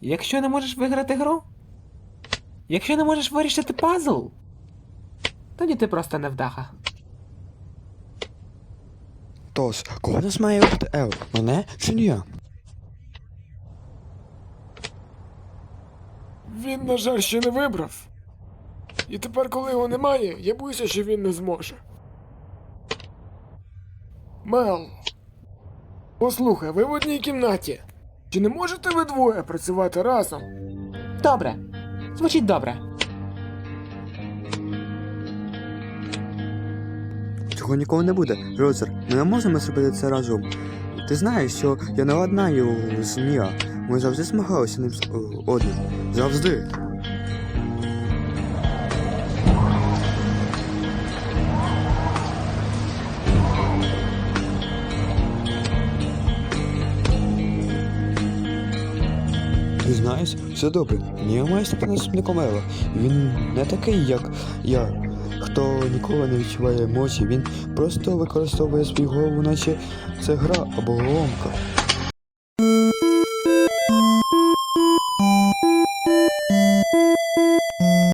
Якщо не можеш виграти гру, якщо не можеш вирішити пазл, тоді ти просто невдаха. Тож, кого нас має обрати Ел? Мене чи ні я? Він, на жаль, ще не вибрав. І тепер, коли його немає, я боюся, що він не зможе. Мел. Послухай, ви в одній кімнаті. Чи не можете ви двоє працювати разом? Добре. Звучить добре. Цього ніколи не буде. Розер, ми не можемо зробити це разом. Ти знаєш, що я не одна його змія. Ми завжди змагалися ним з одним. Завжди. Знаєш, все добре. Ніа має стати наступником Ела. Він не такий, як я. Хто ніколи не відчуває емоцій, він просто використовує свій голову, наче це гра або головоломка.